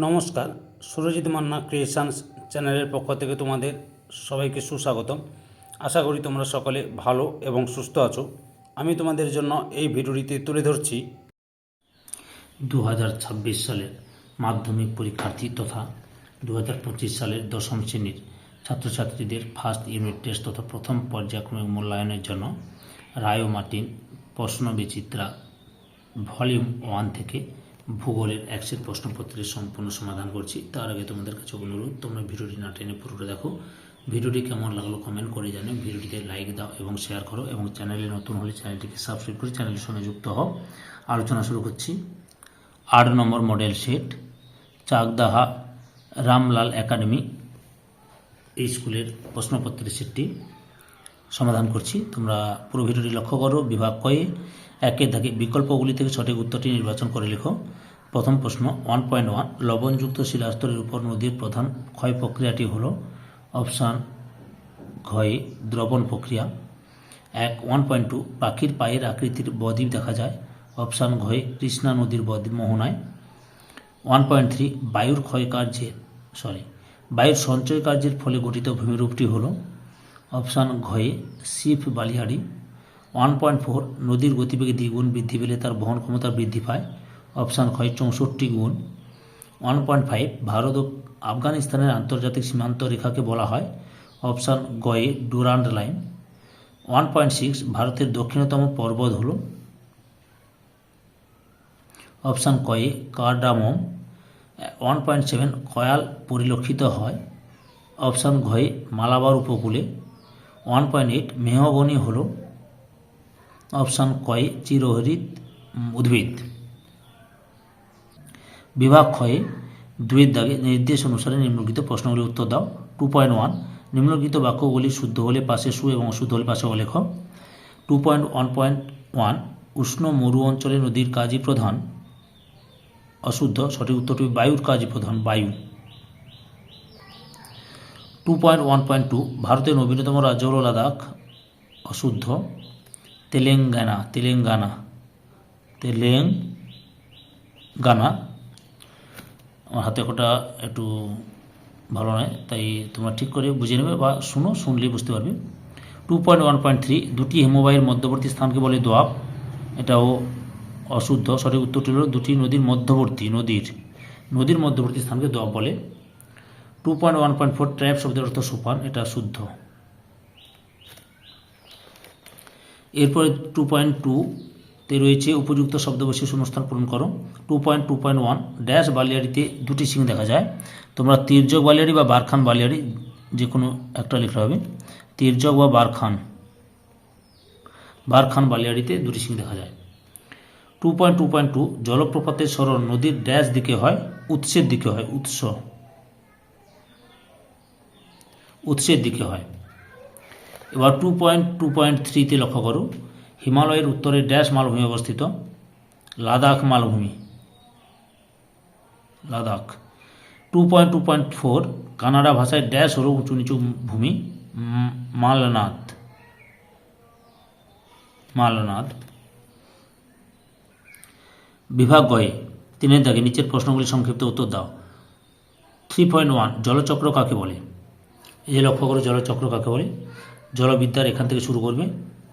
নমস্কার, সুরজিৎ মান্না ক্রিয়েশনস চ্যানেলের পক্ষ থেকে তোমাদের সবাইকে সুস্বাগতম। আশা করি তোমরা সকলে ভালো এবং সুস্থ আছো। আমি তোমাদের জন্য এই ভিডিওটিতে তুলে ধরছি দু হাজার ছাব্বিশ সালের মাধ্যমিক পরীক্ষার্থী তথা দু হাজার পঁচিশ সালের দশম শ্রেণির ছাত্রছাত্রীদের ফার্স্ট ইউনিট টেস্ট তথা প্রথম পর্যায়ক্রমিক মূল্যায়নের জন্য রায় মার্টিন প্রশ্ন বিচিত্রা ভলিউম ওয়ান থেকে ভূগোলের একশের প্রশ্নপত্রের সম্পূর্ণ সমাধান করছি। তার আগে তোমাদের কাছে অনুরোধ, তোমরা ভিডিওটি না টেনে পুরোটা দেখো। ভিডিওটি কেমন লাগল কমেন্ট করে জানিও। ভিডিওটিতে লাইক দাও এবং শেয়ার করো এবং চ্যানেলে নতুন হলে চ্যানেলটিকে সাবস্ক্রাইব করে চ্যানেলের সঙ্গে যুক্ত হও। আলোচনা শুরু করছি। আট নম্বর model set Chakdaha Ramlal academy এই স্কুলের প্রশ্নপত্রের সেটটি সমাধান করছি। তোমরা পুরো ভিডিওটি লক্ষ্য করো। বিভাগ কয়ে একের দাগে বিকল্পগুলি থেকে সঠিক উত্তরটি নির্বাচন করে লেখো। প্রথম প্রশ্ন ওয়ান পয়েন্ট ওয়ান লবণযুক্ত শিলাস্তরের উপর নদীর প্রধান ক্ষয় প্রক্রিয়াটি হল অপশান ঘয়ে দ্রবণ প্রক্রিয়া। এক ওয়ান পয়েন্ট টু পাখির পায়ের আকৃতির বদ্বীপ দেখা যায়। অপশান ঘয়ে কৃষ্ণা নদীর বদ্বীপ মোহনায়। ওয়ান পয়েন্ট থ্রি বায়ুর ক্ষয় কার্যের সরি বায়ুর সঞ্চয় কার্যের ফলে গঠিত ভূমিরূপটি হল অপশান ঘয়ে সিফ বালিহাড়ি ওয়ান পয়েন্ট ফোর নদীর গতিবেগে দ্বিগুণ বৃদ্ধি পেলে তার বহন ক্ষমতা বৃদ্ধি পায়। অপশান ক্ষয় চৌষট্টি গুণ। ওয়ান পয়েন্ট ফাইভ ভারত ও আফগানিস্তানের আন্তর্জাতিক সীমান্ত রেখাকে বলা হয়। অপশান গয়ে Durand line. One point six ভারতের দক্ষিণতম পর্বত হল। অপশান কয়ে cardamom. One point seven Kayal পরিলক্ষিত হয়। অপশান ঘয়ে মালাবার উপকূলে। ওয়ান পয়েন্ট এইট মেহগনি হল অপশান কয়ে চিরহরিত উদ্ভিদ। বিভাগ ক্ষয়ে দুয়ের দাগে নির্দেশ অনুসারে নিম্নলিখিত প্রশ্নগুলির উত্তর দাও। টু পয়েন্ট ওয়ান নিম্নলিখিত বাক্যগুলি শুদ্ধ হলে পাশে সু এবং অশুদ্ধ হলে পাশে অলেখ। Two point one point one উষ্ণ মরু অঞ্চলে নদীর কাজই প্রধান। অশুদ্ধ সঠিক উত্তরটি বায়ুর কাজই প্রধান, বায়ু। Two point one point two ভারতের নবীনতম রাজ্য হল লাদাখ, অশুদ্ধ। তেলেঙ্গানা তেলেঙ্গানা তেলেঙ্গানা। আমার হাতে কটা একটু ভালো নয়, তাই তোমরা ঠিক করে বুঝে নেবে বা শুনো, শুনলেই বুঝতে পারবে। Two point one point three দুটি হিমবাহের মধ্যবর্তী স্থানকে বলে দোয়াব। এটাও অশুদ্ধ, সঠিক উত্তরটি হল দুটি নদীর মধ্যবর্তী নদীর। নদীর মধ্যবর্তী স্থানকে দোয়াব বলে। Two point one point four trap শব্দের অর্থ সোপান এটা শুদ্ধ। এরপরে টু পয়েন্ট টু তে রয়েছে উপযুক্ত শব্দ বসে শূন্যস্থান পূরণ করো। Two point two point one dash বালিয়াড়িতে দুটি সিং দেখা যায়। তোমরা তির্যক বালিয়াড়ি বা বারখান বালিয়াড়ি যে কোনো একটা লিখতে হবে। তির্যক বা বারখান। বারখান বালিয়াড়িতে দুটি সিং দেখা যায়। Two point two point two জলপ্রপাতের সরণ নদীর ড্যাশ দিকে হয়, উৎসের দিকে হয়, উৎস। উৎসের দিকে হয়। এবার টু পয়েন্ট টু পয়েন্ট থ্রিতে লক্ষ্য করো। হিমালয়ের উত্তরে ড্যাশ মালভূমি অবস্থিত। লাদাখ মালভূমি। Ladakh. Two point two point four Kannada ভাষায় ড্যাশ হল উঁচু নিচু ভূমি। মালনাথ মালনাথ বিভাগ গয়ে তিনের দাগে নিচের প্রশ্নগুলি সংক্ষিপ্ত উত্তর দাও। থ্রি পয়েন্ট ওয়ান জলচক্র কাকে বলে? এই যে লক্ষ্য করো জলচক্র কাকে বলে? জলবিদ্যার এখান থেকে শুরু করবে,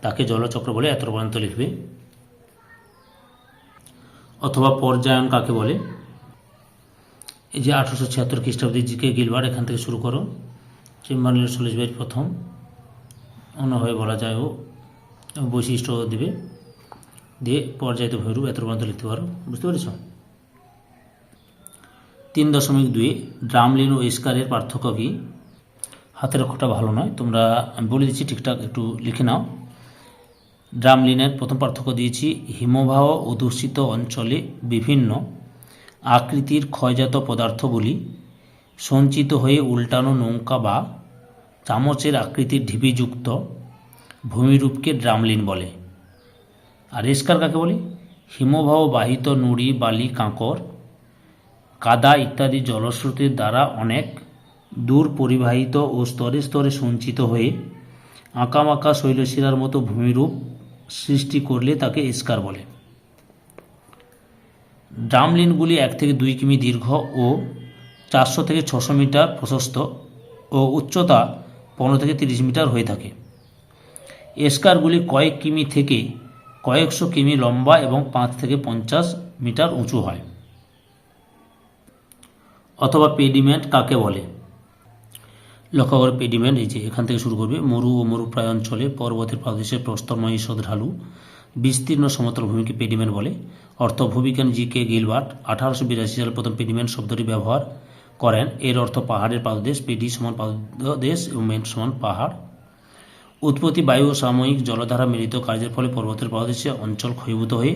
তাকে জলচক্র বলে এত পর্যন্ত লিখবে। অথবা পর্যায়ন কাকে বলে? এই যে আঠারোশো ছিয়াত্তর খ্রিস্টাব্দে জিকে গিলবার এখান থেকে শুরু করো। চেম্বারলিন সলিসবাইয়ের প্রথম। অন্যভাবে বলা যায় ও বৈশিষ্ট্য দেবে। দিয়ে পর্যায়িত ভৈরূপ এত পর্যন্ত লিখতে পারো। বুঝতে পেরেছ? তিন দশমিক দুই, ড্রামলিন ও ইস্কারের পার্থক্য কী? হাতের অক্ষরটা ভালো নয়। তোমরা, আমি বলে দিচ্ছি ঠিকঠাক একটু লিখে নাও। ড্রামলিনের প্রথম পার্থক্য দিয়েছি। হিমবাহ অধ্যুষিত অঞ্চলে বিভিন্ন আকৃতির ক্ষয়জাত পদার্থগুলি সঞ্চিত হয়ে উল্টানো নৌকা বা চামচের আকৃতির ঢিবিযুক্ত ভূমিরূপকে ড্রামলিন বলে। আর এস্কার কাকে বলে? হিমবাহ বাহিত নুড়ি, বালি কাঁকড় কাদা ইত্যাদি জলস্রোতের দ্বারা অনেক দূর পরিবাহিত ও স্তরে স্তরে সঞ্চিত হয়ে আঁকামাকা শৈলশিলার মতো ভূমিরূপ সৃষ্টি করলে তাকে এস্কার বলে। ড্রামলিনগুলি এক থেকে দুই কিমি দীর্ঘ ও চারশো থেকে ছশো মিটার প্রশস্ত ও উচ্চতা পনেরো থেকে তিরিশ মিটার হয়ে থাকে। এস্কারগুলি কয়েক কিমি থেকে কয়েকশো কিমি লম্বা এবং পাঁচ থেকে পঞ্চাশ মিটার উঁচু হয়। অথবা পেডিমেন্ট কাকে বলে? লক্ষ্য করে পেডিমেন্ট এই যে এখান থেকে শুরু করবে। মরু ও মরুপ্রায় অঞ্চলে পর্বতের প্রদেশের প্রস্তরময় ঢালু বিস্তীর্ণ সমতল ভূমিকে পেডিমেন্ট বলে। অর্থ ভূবিজ্ঞানী জি কে গিলবার্ট আঠারোশো বিরাশি সালে প্রথম পেডিমেন্ট শব্দটি ব্যবহার করেন। এর অর্থ পাহাড়ের পাদদেশ পেডি সমান পাদদেশ এবং মেন্ট সমান পাহাড়। উৎপত্তি বায়ু ও সাময়িক জলধারা মিলিত কার্যের ফলে পর্বতের প্রদেশে অঞ্চল ক্ষয়ীভূত হয়ে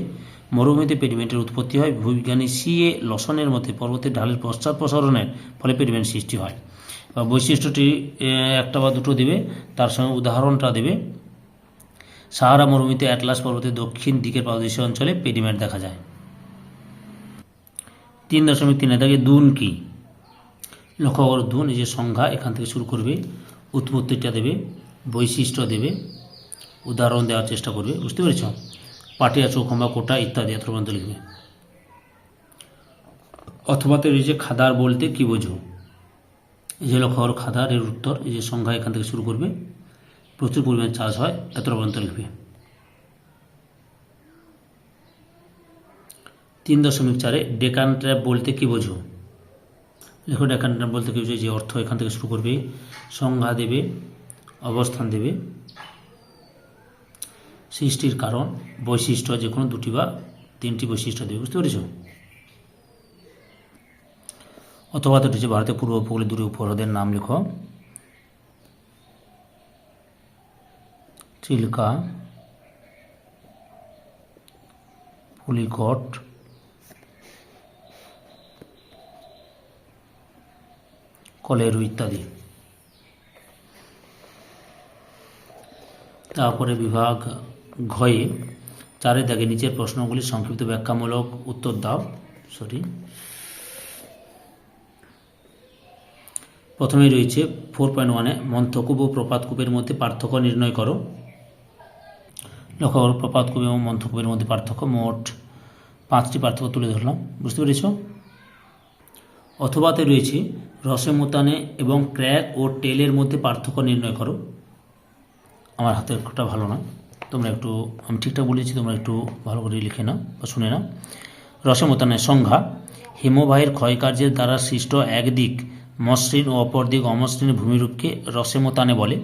মরুভূমিতে পেডিমেন্টের উৎপত্তি হয়। ভূবিজ্ঞানী সি এ লসনের মতে পর্বতের ঢালের পশ্চাৎ প্রসারণের ফলে পেডিমেন্ট সৃষ্টি হয়। বৈশিষ্ট্যটি একটা বা দুটো দেবে, তার সঙ্গে উদাহরণটা দেবে। সাহারা মরুভূমিতে অ্যাটলাস পর্বতের দক্ষিণ দিকের পাদদেশীয় অঞ্চলে পেডিমেন্ট দেখা যায়। তিন দশমিক তিনে থাকে দুন কি? লক্ষ্য করো, দুন এই যে সংজ্ঞা এখান থেকে শুরু করবে, উৎপত্তিটা দেবে, বৈশিষ্ট্য দেবে, উদাহরণ দেওয়ার চেষ্টা করবে, বুঝতে পেরেছ? পাটিয়া, চৌখম্বা, কোটা ইত্যাদি এত পর্যন্ত লিখবে। অথবা তো যে খাদার বলতে কি বোঝো? এই যে লক্ষ্য করো খাদার এর উত্তর, এই যে সংখ্যা এখান থেকে শুরু করবে। প্রচুর পরিমাণে চাষ হয় এত পর্যন্ত লিখবে। তিন দশমিক চারে ডেকান ট্র্যাপ বলতে কি বোঝো? লেখো ডেকান ট্র্যাপ বলতে কি বোঝো? যে অর্থ এখান থেকে শুরু করবে। সংজ্ঞা দেবে, অবস্থান দেবে। সৃষ্টির কারণ, বৈশিষ্ট্য যে কোনো দুটি বা তিনটি বৈশিষ্ট্য দেবে বুঝতে পেরেছ? অথবা তো হচ্ছে ভারতের পূর্ব উপকূলে দুটি উপহ্রদের নাম লেখো। চিল্কা পুলিকট, কলেরু ইত্যাদি। তারপরে বিভাগ ঘয়ে চারের দাগে নিচের প্রশ্নগুলি সংক্ষিপ্ত ব্যাখ্যামূলক উত্তর দাও। সরি প্রথমেই রয়েছে ফোর পয়েন্ট ওয়ানে মন্থকূপ ও প্রপাতকূপের মধ্যে পার্থক্য নির্ণয় করো। লক্ষ্য করো, প্রপাতকূপ এবং মন্থকূপের মধ্যে পার্থক্য মোট পাঁচটি পার্থক্য তুলে ধরলাম। বুঝতে পেরেছ? অথবাতে রয়েছে রসে মোতানে এবং ক্র্যাক ও টেলের মধ্যে পার্থক্য নির্ণয় করো। আমার হাতের অক্ষরটা ভালো না তোমরা একটু, আমি ঠিকঠাক বলেছি, তোমরা একটু ভালো করে লিখে নাও বা শুনে নাও। রসমতানের সংজ্ঞা, হিমবাহের ক্ষয়কার্যের দ্বারা সৃষ্ট একদিক মসৃণ ও অপর দিক অমসৃণ ভূমিরূপকে রসেমতানে বলে।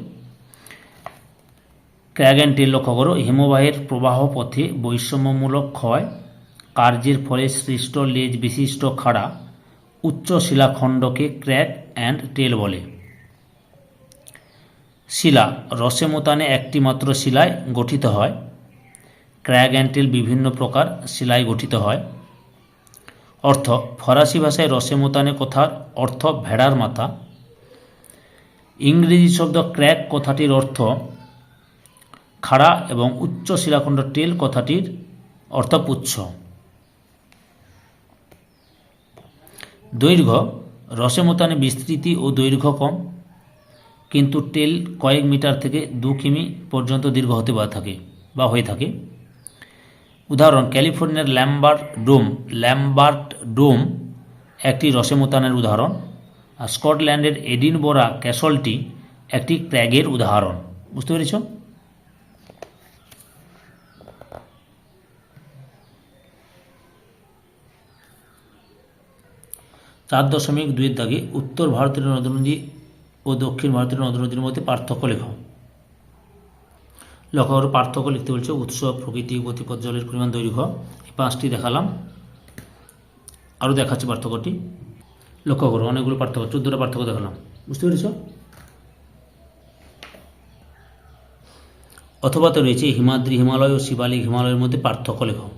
ক্র্যাগ অ্যান্ড টেল লক্ষ্য করো, হিমবাহের প্রবাহ পথে বৈষম্যমূলক ক্ষয়, কার্যের ফলে সৃষ্ট লেজ বিশিষ্ট খাড়া, উচ্চ শিলাখণ্ডকে ক্র্যাক অ্যান্ড টেল বলে। শিলা রসে মোতানে একটি মাত্র শিলায় গঠিত হয়। ক্র্যাগ অ্যান্ড টেল বিভিন্ন প্রকার শিলায় গঠিত হয়। অর্থ, ফরাসি ভাষায় রসে মোতানে কথার অর্থ, ভেড়ার মাথা। ইংরেজি শব্দ ক্র্যাক কথাটির অর্থ, খাড়া এবং উচ্চ শিলাখণ্ড টেল কথাটির অর্থ পুচ্ছ। দৈর্ঘ্য, রসে মোতানে বিস্তৃতি ও দৈর্ঘ্য কম, কিন্তু টেল কয়েক মিটার থেকে দু কিমি পর্যন্ত দীর্ঘ হতে থাকে বা হয়ে থাকে। উদাহরণ, ক্যালিফোর্নিয়ার ল্যাম্বার্ট ডোম ল্যাম্বার্ট ডোম একটি রসেমতানের উদাহরণ, আর স্কটল্যান্ডের এডিনবোরা ক্যাসলটি একটি ক্র্যাগের উদাহরণ। বুঝতে পেরেছ? চার দশমিক দুইয়ের দাগে উত্তর ভারতের নদী ও দক্ষিণ ভারতের নদ নদীর মধ্যে পার্থক্য লেখো। লক্ষ্য করো পার্থক্য লিখতে বলছে উৎস, প্রকৃতি, গতিপথ, জলের পরিমাণ, দৈর্ঘ্য। এই পাঁচটি দেখালাম। আরও দেখাচ্ছে পার্থক্যটি। লক্ষ্য করো, অনেকগুলো পার্থক্য, চোদ্দোটা পার্থক্য দেখালাম। বুঝতে পেরেছ? অথবা তো রয়েছে হিমাদ্রি হিমালয় ও শিবালিক হিমালয়ের মধ্যে পার্থক্য লেখো।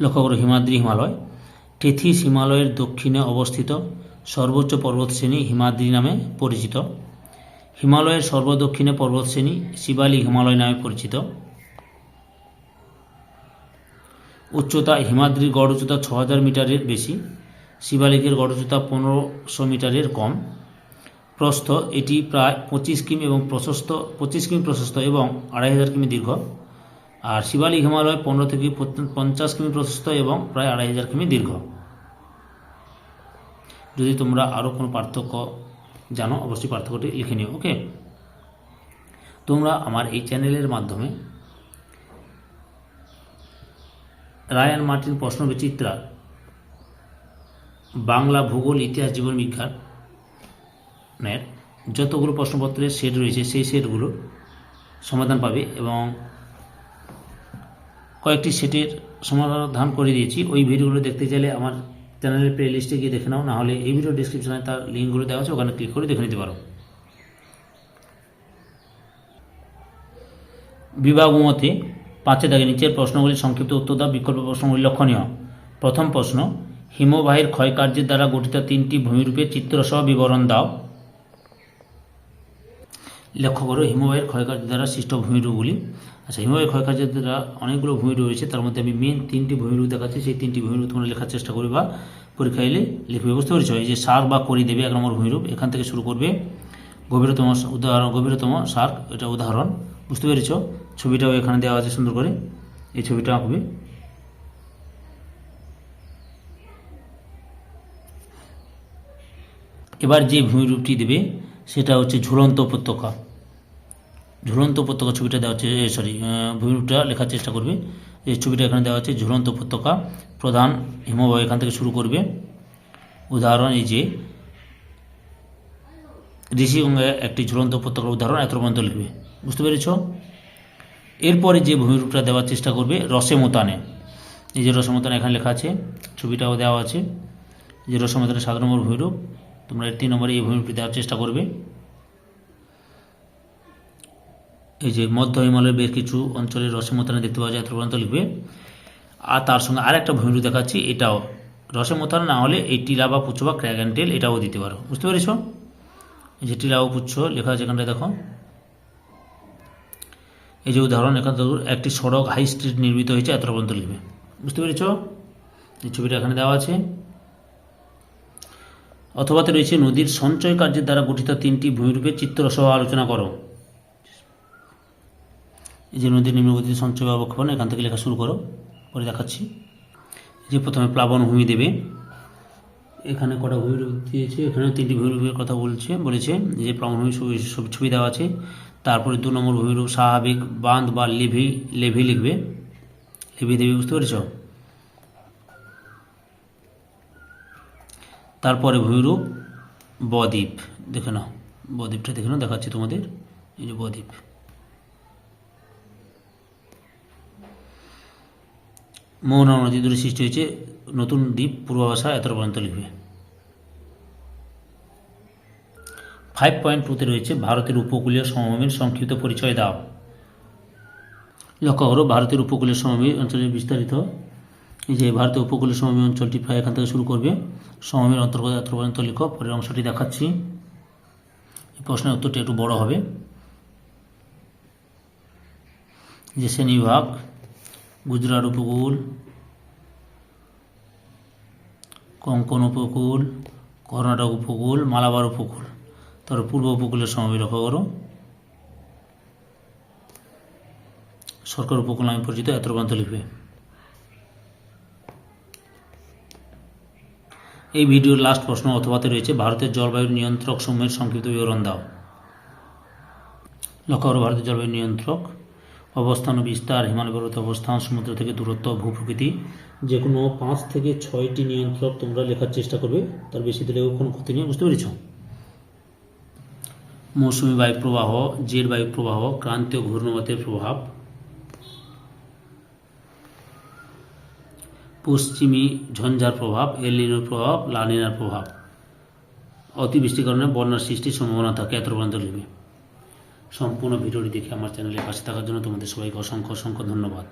লক্ষ্য করো, হিমাদ্রি হিমালয়। টেথিস হিমালয়ের দক্ষিণে অবস্থিত সর্বোচ্চ পর্বতশ্রেণী হিমাদ্রি নামে পরিচিত। হিমালয়ের সর্বদক্ষিণে পর্বতশ্রেণী শিবালিক হিমালয় নামে পরিচিত। উচ্চতা হিমাদ্রির গড় উচ্চতা ছ হাজার মিটারের বেশি, শিবালিকের গড় উচ্চতা পনেরোশো মিটারের কম। প্রস্থ এটি প্রায় পঁচিশ কিমি এবং প্রশস্ত, পঁচিশ কিমি প্রশস্ত এবং আড়াই হাজার কিমি দীর্ঘ। আর শিবালিক হিমালয় পনেরো থেকে পঞ্চাশ কিমি প্রশস্ত এবং প্রায় আড়াই হাজার কিমি দীর্ঘ। যদি তোমরা আরও কোনো পার্থক্য জানো, অবশ্যই পার্থক্যটি লিখে নিও ওকে তোমরা আমার এই চ্যানেলের মাধ্যমে রায়ান মার্টিন প্রশ্ন বিচিত্রা বাংলা ভূগোল, ইতিহাস, জীবন বিজ্ঞানের যতগুলো প্রশ্নপত্রের সেট রয়েছে, সেই সেটগুলো সমাধান পাবে এবং কয়েকটি সেটের সমাধান করে দিয়েছি। ওই ভিডিওগুলো দেখতে চাইলে আমার চ্যানেলের প্লে লিস্টে গিয়ে দেখে নাও, নাহলে এই ভিডিও ডিসক্রিপশনে তার লিঙ্কগুলো দেওয়া আছে, ওখানে ক্লিক করে দেখে নিতে পারো। বিভাগ মতে পাঁচে দাগে নিচের প্রশ্নগুলি সংক্ষিপ্ত উত্তর দাও, বিকল্প প্রশ্নগুলি লক্ষণীয়। প্রথম প্রশ্ন, হিমবাহের ক্ষয়কার্যের দ্বারা গঠিত তিনটি ভূমিরূপের চিত্রসহ বিবরণ দাও। লক্ষ্য করো হিমবাহের ক্ষয়কার্যের দ্বারা সৃষ্ট ভূমিরূপগুলি। আচ্ছা হিমবাহের ক্ষয়কার্যের দ্বারা অনেকগুলো ভূমিরূপ রয়েছে, তার মধ্যে আমি মেন তিনটি ভূমিরূপ দেখাচ্ছি, সেই তিনটি ভূমিরূপ তোমরা লেখার চেষ্টা করবে বা পরীক্ষা এলে লিখবে। বুঝতে পেরেছ? এই যে সার বা করি দেবে, এক নম্বর ভূমিরূপ, এখান থেকে শুরু করবে গভীরতম উদাহরণ, গভীরতম সার এটা উদাহরণ। বুঝতে পেরেছ? ছবিটাও এখানে দেওয়া আছে সুন্দর করে। এই ছবিটা আঁকবে। এবার যে ভূমিরূপটি দেবে সেটা হচ্ছে ঝুলন্ত উপত্যকা। ঝুলন্ত উপত্যকা ছবিটা দেওয়া হচ্ছে সরি ভূমিরূপটা লেখার চেষ্টা করবে। এই ছবিটা এখানে দেওয়া হচ্ছে, ঝুলন্ত উপত্যকা প্রধান হিমবাহ এখান থেকে শুরু করবে। উদাহরণ এই যে, ঋষিগঙ্গা একটি ঝুলন্ত উপত্যকার উদাহরণ, এত পর্যন্ত লিখবে। বুঝতে পেরেছ? এরপরে যে ভূমিরূপটা দেওয়ার চেষ্টা করবে রসে মোতানে এই যে রসে মোতানে এখানে লেখা আছে, ছবিটাও দেওয়া আছে। যে রসে মোতানে সাত নম্বর ভূমিরূপ। তোমরা তিন নম্বরে এই ভূমিরূপটি দেওয়ার চেষ্টা করবে। এই যে মধ্য হিমালয়ের বেশ কিছু অঞ্চলের রসে মোতানে দেখতে পাওয়া যায় পর্যন্ত লিখবে। আর তার সঙ্গে আরেকটা ভূমিরূপ দেখাচ্ছি, এটাও। রসে মোতানে না হলে এই টিলা বা পুচ্ছ বা ক্র্যাগেন্টেল এটাও দিতে পারো। বুঝতে পেরেছ? এই যে টিলা ও পুচ্ছ লেখা আছে এখানটায়, দেখো। এই যে উদাহরণ, এখান থেকে একটি সড়ক হাই স্ট্রিট নির্মিত হয়েছে, এত পর্যন্ত লিখবে। বুঝতে পেরেছ? এই ছবিটা এখানে দেওয়া আছে। অথবাতে রয়েছে নদীর সঞ্চয় কার্যের দ্বারা গঠিত তিনটি ভূমিরূপের চিত্রসহ আলোচনা করো। এই যে নদীর নিম্নগতির সঞ্চয় বা অবক্ষেপণ, এখান থেকে লেখা শুরু করো, পরে দেখাচ্ছি। যে প্রথমে প্লাবন ভূমি দেবে। এখানে কটা ভূমিরূপ দিয়েছে এখানে তিনটি ভূমিরূপের কথা বলছে, বলেছে যে প্লাবন ভূমি ছবি দেওয়া আছে। তারপরে দু নম্বর ভূমিরূপ স্বাভাবিক, বাঁধ বা লেভি লেভি লিখবে। লেভি দেবে, বুঝতে পেরেছ? তারপরে ভূমিরূপ বদ্বীপ। দেখে নাও, বদ্বীপটা দেখে নাও, দেখাচ্ছি তোমাদের। এই যে বদ্বীপ। মোহনা নদী দূরে সৃষ্টি হয়েছে, নতুন দ্বীপ পূর্বাভাষা এত পর্যন্ত লিখবে। ফাইভ পয়েন্ট টুতে রয়েছে, ভারতের উপকূলীয় সমভূমির সংক্ষিপ্ত পরিচয় দাও। লক্ষ্য করো, ভারতের উপকূলীয় সমভূমি অঞ্চলের বিস্তারিত। যে ভারতের উপকূলীয় সমভূমি অঞ্চলটি প্রায় এখান থেকে শুরু করবে। সমভূমির অন্তর্গত এত পর্যন্ত লিখো, পরের অংশটি দেখাচ্ছি। এই প্রশ্নের উত্তরটি একটু বড় হবে। যে শ্রেণীবিভাগ গুজরাট উপকূল, কঙ্কন উপকূল, কর্ণাটক উপকূল, মালাবার উপকূল। তারপর পূর্ব উপকূলের সময় লক্ষ্য করো। সরকার উপকূল নামে পরিচিত এত পর্যন্ত লিখবে। এই ভিডিওর লাস্ট প্রশ্ন অথবাতে রয়েছে, ভারতের জলবায়ু নিয়ন্ত্রক সমূহের সংক্ষিপ্ত বিবরণ দাও। লক্ষ্য করো, ভারতের জলবায়ু নিয়ন্ত্রক, অবস্থান ও বিস্তার হিমালয় পর্বত অবস্থান, সমুদ্র থেকে দূরত্ব, ভূপ্রকৃতি যে কোনো পাঁচ থেকে ছয়টি নিয়ন্ত্রক তোমরা লেখার চেষ্টা করবে, তার বেশি দিলেও কোনো ক্ষতি নেই, বুঝতে পেরেছ? মৌসুমি বায়ু প্রবাহ, জের বায়ু প্রবাহ, ক্রান্তীয় ঘূর্ণবাতের প্রভাব পশ্চিমী ঝঞ্ঝার প্রভাব এলিনোর প্রভাব লানিনার প্রভাব। অতিবৃষ্টির কারণে বন্যার সৃষ্টির সম্ভাবনা থাকে এত সম্পূর্ণ ভিডিওটি দেখে আমার চ্যানেলে পাশে থাকার জন্য তোমাদের সবাইকে অসংখ্য অসংখ্য ধন্যবাদ।